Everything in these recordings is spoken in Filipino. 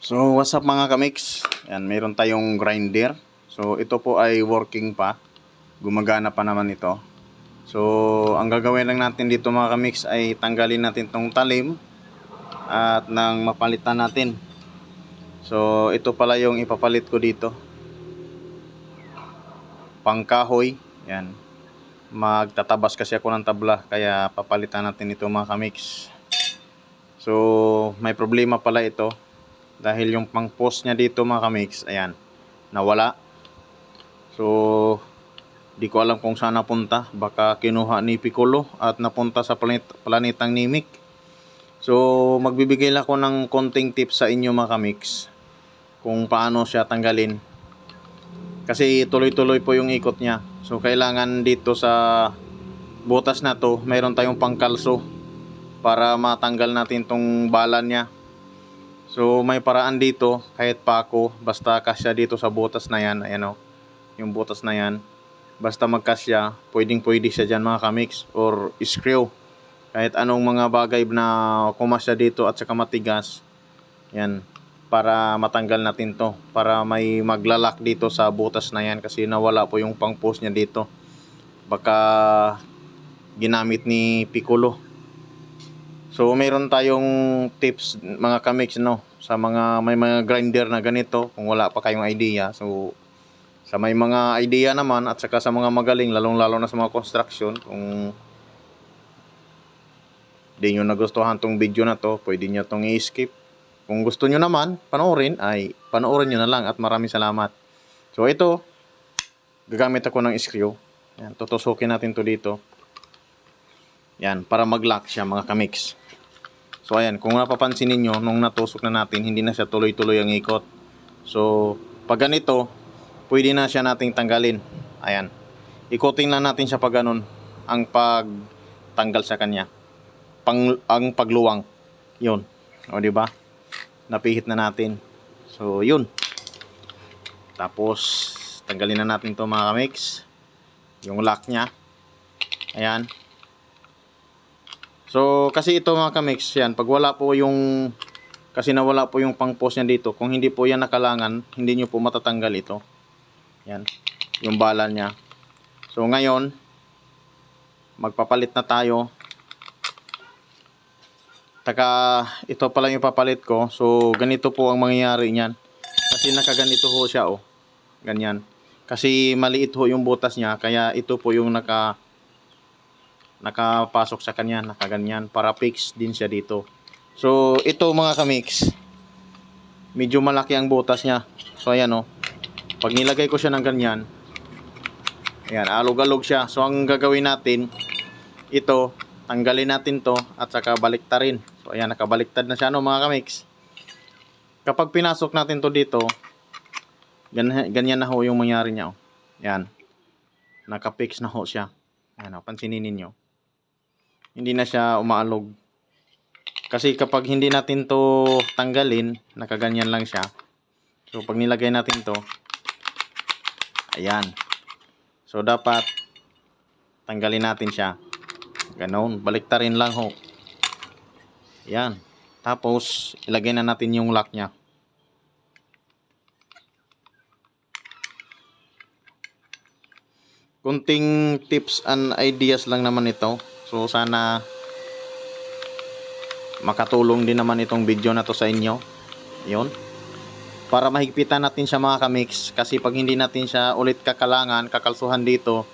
So, what's up mga kamix? Yan, mayroon tayong grinder. So, ito po ay working pa. Gumagana pa naman ito. So, ang gagawin lang natin dito mga kamix ay tanggalin natin tong talim at nang mapalitan natin. So, ito pala yung ipapalit ko dito. Pangkahoy. Yan. Magtatabas kasi ako ng tabla kaya papalitan natin ito mga kamix. So, may problema pala ito dahil yung pang post niya dito mga kamix ayan nawala. So di ko alam kung saan napunta. Baka kinuha ni Piccolo at napunta sa planet, planetang Nimik so magbibigay lang ako ng konting tips sa inyo mga kamix kung paano siya tanggalin. Kasi tuloy-tuloy po yung ikot niya. So kailangan dito sa butas na to mayroon tayong pangkalso para matanggal natin tong bala niya So may paraan dito kahit pa ako basta kasya dito sa butas na yan ayan o yung butas na yan. Basta magkasya pwedeng pwede siya dyan mga kamix or screw. Kahit anong mga bagay na kumasya dito at saka matigas yan para matanggal natin to. Para may maglalak dito sa butas na yan kasi nawala po yung pang post niya dito. Baka ginamit ni Piccolo So mayroon tayong tips mga kamix no sa mga may mga grinder na ganito kung wala pa kayong idea. So sa may mga idea naman at saka sa mga magaling lalong-lalo na sa mga construction kung di nyo nagustuhan tong video na to, pwede nyo tong i-skip. Kung gusto nyo naman, panoorin, ay panoorin nyo na lang at maraming salamat. So ito, gagamit ako ng screw. Yan, tutusukin natin to dito. Yan, para mag-lock siya mga kamix. So ayan, kung napapansin ninyo, nung natusok na natin, hindi na siya tuloy-tuloy ang ikot. So, pag ganito, pwede na siya nating tanggalin. Ayan. Ikotin lang natin siya pag ganun, ang pagtanggal sa kanya. Pang, ang pagluwang. Yun. O, di ba? Napihit na natin. So, yun. Tapos, tanggalin na natin to mga kamix. Yung lock niya. Ayan. So, kasi ito mga kamix, yan, pag wala po yung, kasi nawala po yung pang post niya dito, kung hindi po yan nakalangan, hindi nyo po matatanggal ito. Yan, yung bala niya. So, ngayon, magpapalit na tayo. Taka, ito pala yung papalit ko. So, ganito po ang mangyayari niyan. Kasi nakaganito ho siya, oh. Ganyan. Kasi maliit ho yung butas niya, kaya ito po yung naka, nakapasok sa kanya, nakaganyan, para fix din siya dito. So, ito mga kamix, medyo malaki ang butas niya. So, ayan o. Pag nilagay ko siya ng ganyan, ayan, alog-alog siya. So, ang gagawin natin, ito, tanggalin natin to at saka baliktarin. So, ayan, nakabaliktad na siya no mga kamix. Kapag pinasok natin to dito, ganyan, ganyan na ho yung mangyari niya. Oh. Ayan, nakapix na ho siya. Ayan, oh, pansinin ninyo hindi na siya umaalog. Kasi kapag hindi natin to tanggalin, nakaganyan lang siya. So pag nilagay natin to, ayan. So dapat tanggalin natin siya. Ganon, baliktarin lang ho. Ayan. Tapos ilagay na natin yung lock niya. Kunting tips and ideas lang naman ito. So sana makatulong din naman itong video na to sa inyo. 'Yon. Para mahigpitan natin siya mga kamix kasi pag hindi natin siya ulit kakalangan, kakalsuhan dito,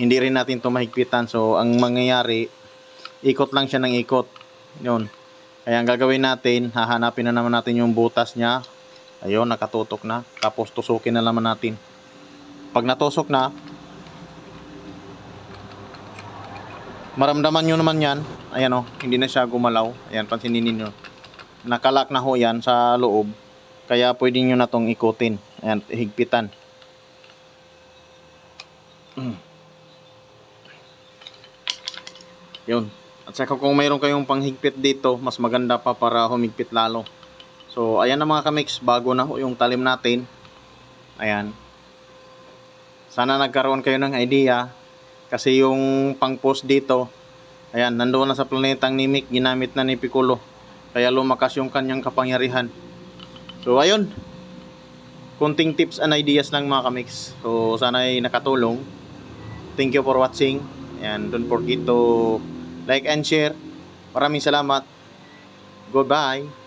hindi rin natin to mahigpitan. So ang mangyayari, ikot lang siya ng ikot. 'Yon. Kaya ang gagawin natin, hahanapin na naman natin yung butas niya. Ayun, nakatutok na. Tapos tusukin na naman natin. Pag natusok na, maramdaman nyo naman yan. Ayan o, hindi na siya gumalaw. Ayan, pansinin ninyo. Nakalak na ho yan sa loob. Kaya pwede nyo na tong ikutin. Ayan, higpitan. Mm. yun. At saka kung mayroon kayong panghigpit dito mas maganda pa para humigpit lalo. So ayan na mga kamix bago na ho yung talim natin. Ayan. Sana nagkaroon kayo ng idea kasi yung pang post dito, ayan, nandoon na sa planetang Nimik, ginamit na ni Piccolo. Kaya lumakas yung kanyang kapangyarihan. So ayun. Kunting tips and ideas lang mga kamix. So sana ay nakatulong. Thank you for watching. And don't forget to like and share. Maraming salamat. Goodbye.